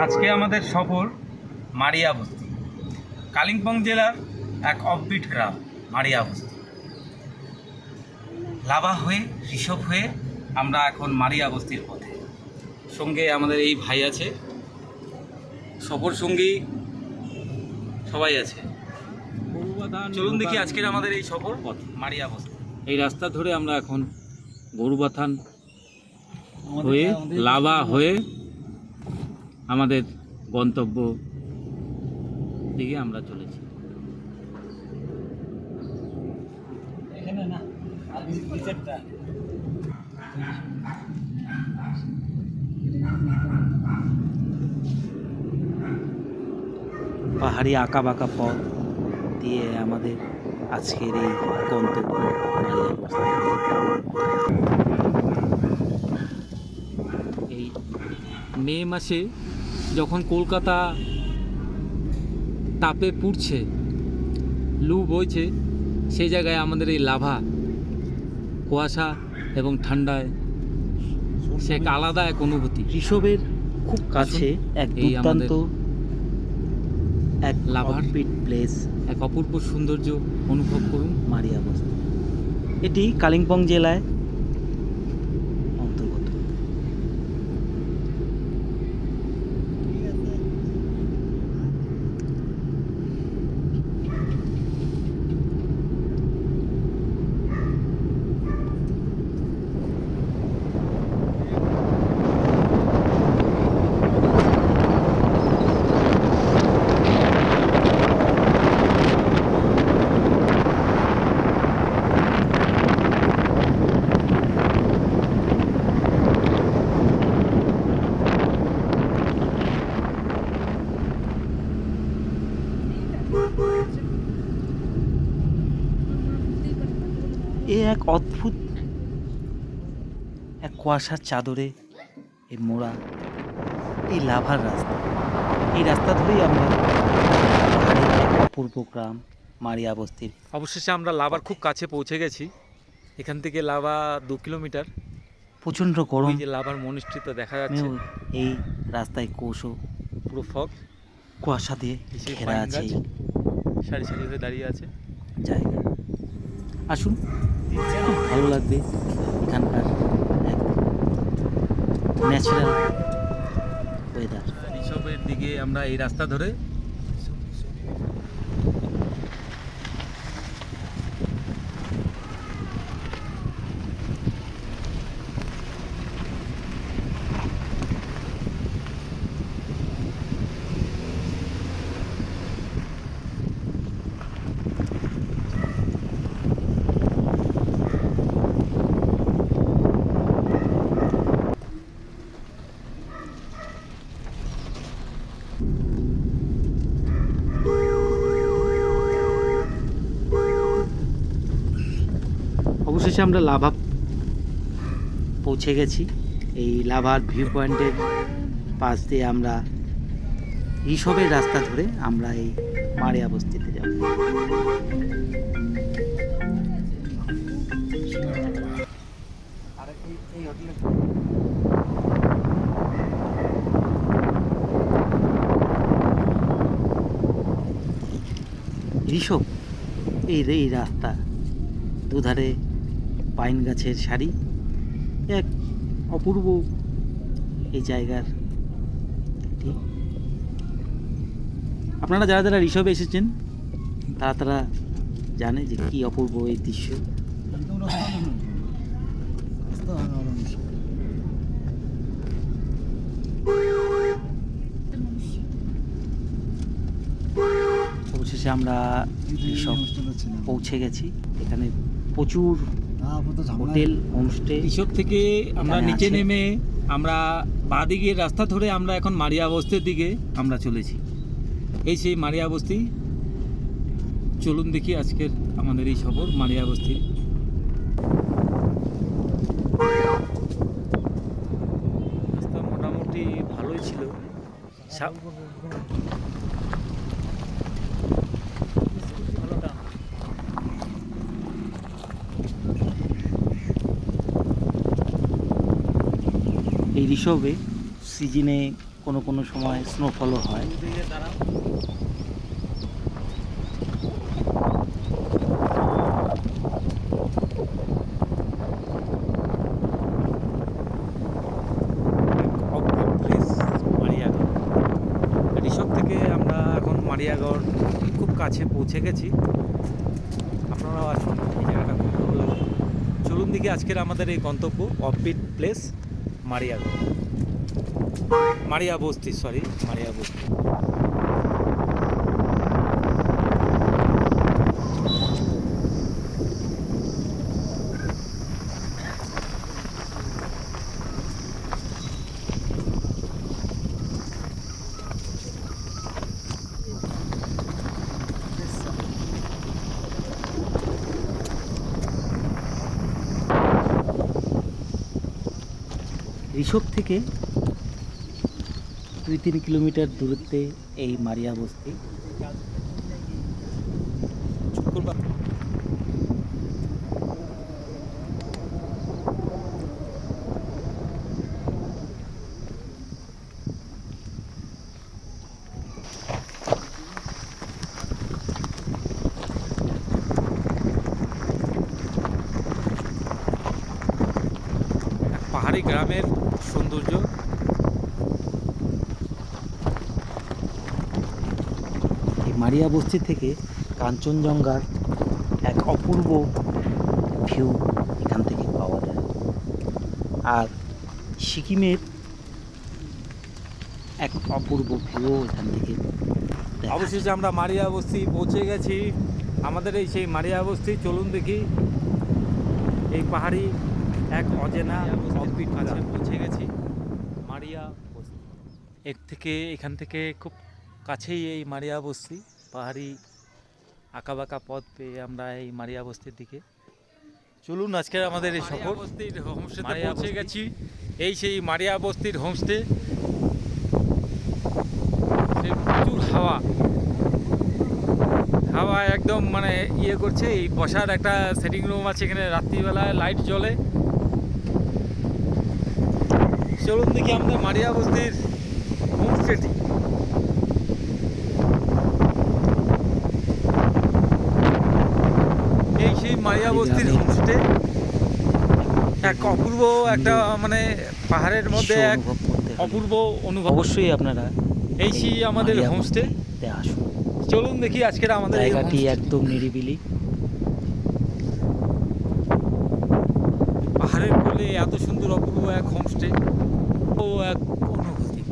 আজকে আমাদের সফর মারিয়া বস্তি কালিম্পং জেলার এক অফবিট গ্রাম মারিয়া বস্তি লাভা হয়ে ঋষভ হয়ে আমরা এখন মারিয়া বস্তির পথে। সঙ্গে আমাদের এই ভাই আছে। সফর সঙ্গী সবাই আছে। চলুন দেখি আজকের আমাদের এই সফর পথ মারিয়া বস্তি এই রাস্তা ধরে আমরা এখন গরুবাথান হয়ে লাভা হয়ে আমাদের গন্তব্য দিকে আমরা চলেছি। পাহাড়ি আঁকা বাঁকা পথ দিয়ে আমাদের আজকের এই গন্তব্য এই মে মাসে যখন কলকাতা তাপে পুড়ছে লু বইছে সেই জায়গায় আমাদের এই লাভা কুয়াশা এবং ঠান্ডায় সে এক আলাদা এক অনুভূতি। ঋষভের খুব কাছে এক এই আমাদের দুর্দান্ত এক লাভার লাভার প্লেস এক অপূর্ব সৌন্দর্য অনুভব করুন। মারিয়া বস্তি এটি কালিম্পং জেলায় এক অদ্ভুত এক কুয়াশার চাদরে এই মোড়া এই লাভার রাস্তা। এই রাস্তা ধরেই আমরা অপূর্ব গ্রাম মারিয়া বস্তির অবশেষে আমরা লাভার খুব কাছে পৌঁছে গেছি। এখান থেকে লাভা দু কিলোমিটার। প্রচণ্ড গরম। যে লাভার মনিষ্ঠিত দেখা যাচ্ছে। এই রাস্তায় কোষও পুরো ফগ। কুয়াশা দিয়ে ঘেরা আছে সারি সারি হয়ে দাঁড়িয়ে আছে। জায়গা। আসুন। খুব ভালো লাগবে এখানকার ন্যাচারাল ওয়েদার ঋষভের দিকে আমরা এই রাস্তা ধরে অবশেষে আমরা লাভা পৌঁছে গেছি। এই লাভার ভিউ পয়েন্টের পাশ দিয়ে আমরা ঋষভের রাস্তা ধরে আমরা এই মারিয়া বস্তিতে যাব। ঋষভ, এই এই রাস্তা দুধারে পাইন গাছের সারি এক অপূর্ব এই জায়গার আপনারা যারা যারা ঋষভে এসেছেন, তারা তারা জানে যে কি অপূর্ব এই দৃশ্য। অবশেষে আমরা পৌঁছে গেছি। এখানে প্রচুর হোটেল হোমস্টে ঋষভ থেকে আমরা নিচে নেমে আমরা বাঁ দিকের রাস্তা ধরে আমরা এখন মারিয়া বস্তির দিকে আমরা চলেছি। এই সেই মারিয়া বস্তি চলুন দেখি আজকের আমাদের এই সফর মারিয়া বস্তি রাস্তা মোটামুটি ভালোই ছিল। এই সিজনে কোনো কোনো সময় স্নোফলও হয়। মারিয়াগড়। খুব কাছে পৌঁছে গেছি। আপনারাও আসুন এই জায়গাটা খুব ভালো লাগবে চলুন দিকে, আজকের আমাদের এই গন্তব্য অফবিট প্লেস মারিয়াগড় মারিয়া বস্তি সরি মারিয়া বস্তি। ঋষভ থেকে দুই তিন কিলোমিটার দূরত্বে এই মারিয়া বস্তি। পাহাড়ি গ্রামের সৌন্দর্য। এই মারিয়া বস্তি থেকে কাঞ্চনজঙ্ঘার এক অপূর্ব ভিউ এখান থেকে পাওয়া যায়। আর সিকিমের এক অপূর্ব ভিউ এখান থেকে অবশেষে আমরা মারিয়া বস্তি পৌঁছে গেছি। আমাদের এই সেই মারিয়া বস্তি চলুন দেখি। এই পাহাড়ি এক অজেনা অফবিট কাছে পৌঁছে গেছি। মারিয়া বস্তি। এর থেকে এখান থেকে খুব কাছেই এই মারিয়া বস্তি পাহাড়ি আঁকাবাঁকা পথ পেয়ে আমরা এই মারিয়া বস্তির দিকে। চলুন আজকের আমাদের এই সফর। বস্তির হোমস্টেতে পৌঁছে গেছি। এই সেই মারিয়া বস্তির হোমস্টে প্রচুর হাওয়া। হাওয়া একদম মানে ইয়ে করছে এই বসার একটা সেটিং রুম আছে এখানে রাত্রিবেলায় লাইট জ্বলে। চলুন দেখি আমাদের মারিয়া বস্তির হোমস্টেটি এই সেই মারিয়া বস্তির হোমস্টে এক অপূর্ব একটা মানে পাহাড়ের মধ্যে এক অপূর্ব অনুভব। অবশ্যই আপনারা এই সেই আমাদের হোমস্টে আসুন। চলুন দেখি আজকের আমাদের জায়গাটি একদম নিরিবিলি। পাহাড়ের এত সুন্দর অপূর্ব এক হোমস্টে ও এক অনুভূতি।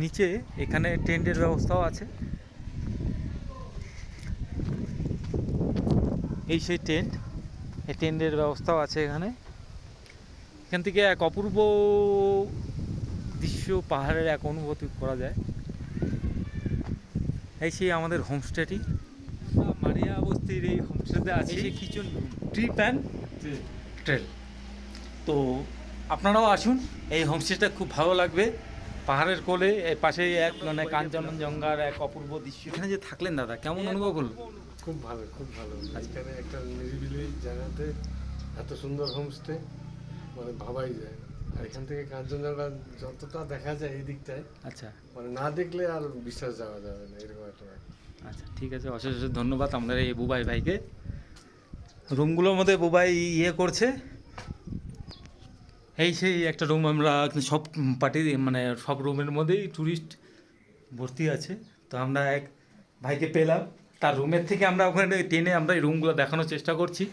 নিচে এখানে টেন্টের ব্যবস্থাও আছে। এই সেই টেন্ট, এই টেন্টের ব্যবস্থাও আছে এখানে। এখান থেকে এক অপূর্ব দৃশ্য পাহাড়ের এক অনুভূতি করা যায়। এই সেই আমাদের হোমস্টেটি মারিয়া অবস্থির এই হোমস্টেতে আছে। Kitchen trip and trail. তো আপনারাও আসুন এই হোমস্টেটা খুব ভালো লাগবে। পাহাড়ের কোলে পাশে এক মানে কাঞ্চনজঙ্ঘার এক অপূর্ব দৃশ্য। এখানে যে থাকলেন দাদা কেমন অনুভব হলো? খুব ভালো খুব ভালো। এখানে একটা নিরিবিলি জায়গাতে এত সুন্দর হোমস্টে মানে ভাবাই যায়। আর এখান থেকে কাঞ্চনজঙ্ঘা যতটা দেখা যায় এই দিকটায় আচ্ছা। মানে না দেখলে আর বিশ্বাস যাওয়া যাবে না এরকম একটা আচ্ছা ঠিক আছে অশেষ অশেষ ধন্যবাদ আমাদের এই বুবাই ভাইকে। রুমগুলোর মধ্যে বুবাই ইয়ে করছে। এই সেই একটা রুম আমরা সব পার্টি মানে সব রুমের মধ্যেই ট্যুরিস্ট ভর্তি আছে। তো আমরা এক ভাইকে পেলাম। তার রুমের থেকে আমরা ওখানে টেনে আমরা এই রুমগুলো দেখানোর চেষ্টা করছি।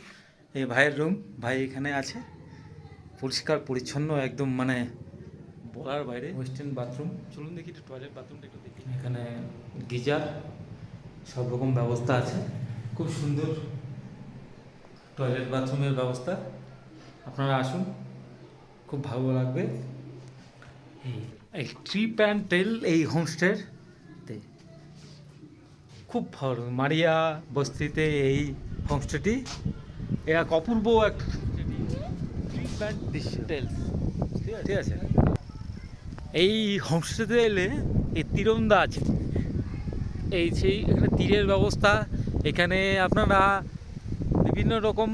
এই ভাইয়ের রুম ভাই এখানে আছে। পরিষ্কার পরিচ্ছন্ন একদম মানে বলার বাইরে। ওয়েস্টার্ন বাথরুম চলুন দেখি একটু টয়লেট বাথরুমটা একটু দেখি। এখানে গিজার সব রকম ব্যবস্থা আছে। খুব সুন্দর টয়লেট বাথরুমের ব্যবস্থা। আপনারা আসুন খুব ভালো লাগবে। এই ট্রিপ অ্যান্ড টেল এই হোমস্টেতে খুব ভালো মারিয়া বস্তিতে এই হোমস্টেটি এক অপূর্ব এক ট্রিপ অ্যান্ড টেলস ঠিক আছে? এই হোমস্টেতে এলে এই তীরন্দা আছে। এই সেই এখানে তীরের ব্যবস্থা এখানে আপনারা বিভিন্ন রকম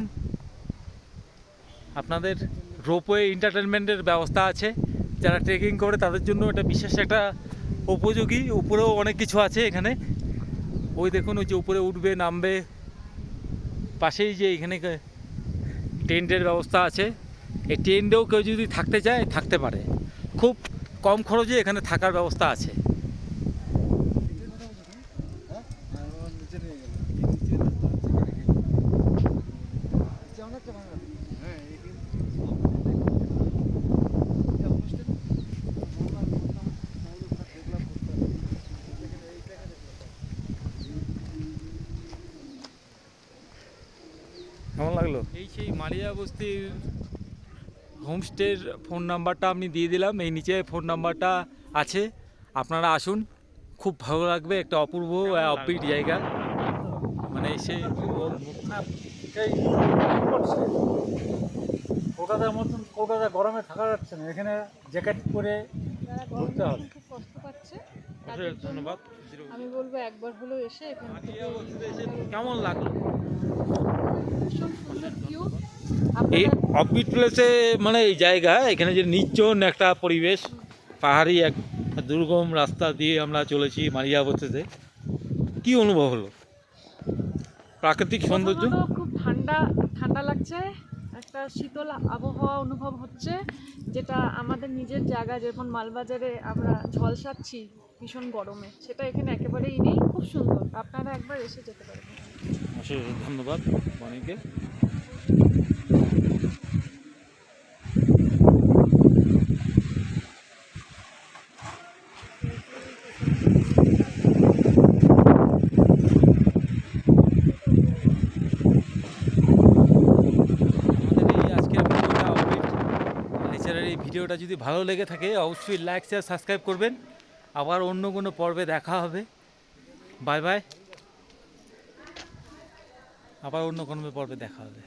আপনাদের রোপওয়ে এন্টারটেনমেন্টের ব্যবস্থা আছে। যারা ট্রেকিং করে তাদের জন্য এটা বিশেষ একটা উপযোগী। উপরেও অনেক কিছু আছে এখানে। ওই দেখুন ওই যে উপরে উঠবে নামবে। পাশেই যে এখানে টেন্টের ব্যবস্থা আছে। এই টেন্টেও কেউ যদি থাকতে চায় থাকতে পারে। খুব কম খরচে এখানে থাকার ব্যবস্থা আছে। কেমন লাগল? এই সেই মালিয়া বস্তির হোমস্টের ফোন নাম্বারটা আমি দিয়ে দিলাম এই নিচে ফোন নাম্বারটা আছে। আপনারা আসুন খুব ভালো লাগবে একটা অপূর্ব অপিট জায়গা। মানে এসে কলকাতার মতন কলকাতা গরমে থাকা যাচ্ছে না এখানে জ্যাকেট পরে ঘুরতে হবে। ধন্যবাদ। আমি বলব একবার হলেও এসে এখান কেমন লাগল? ভীষণ সুন্দর ভিউ এই অফবিট প্লেসে মানে এই জায়গা এখানে যে নির্জন একটা পরিবেশ পাহাড়ি এক দুর্গম রাস্তা দিয়ে আমরা চলেছি মারিয়া বস্তিতে কি অনুভব হলো? প্রাকৃতিক সৌন্দর্য? খুব ঠান্ডা ঠান্ডা লাগছে একটা শীতল আবহাওয়া অনুভব হচ্ছে যেটা আমাদের নিজের জায়গা যেমন মালবাজারে আমরা ঝলসাচ্ছি ভীষণ গরমে সেটা এখানে একেবারেই নেই খুব সুন্দর আপনারা একবার এসে যেতে পারবেন। অশেষ ধন্যবাদ অনেকে আমাদের এই আজকের ভিডিওটা আপডেট নেচারের এই ভিডিওটা যদি ভালো লেগে থাকে, অবশ্যই লাইক শেয়ার সাবস্ক্রাইব করবেন। আবার অন্য কোনো পর্বে দেখা হবে। বাই বাই আবার অন্য কোনো পর্বে দেখা হবে।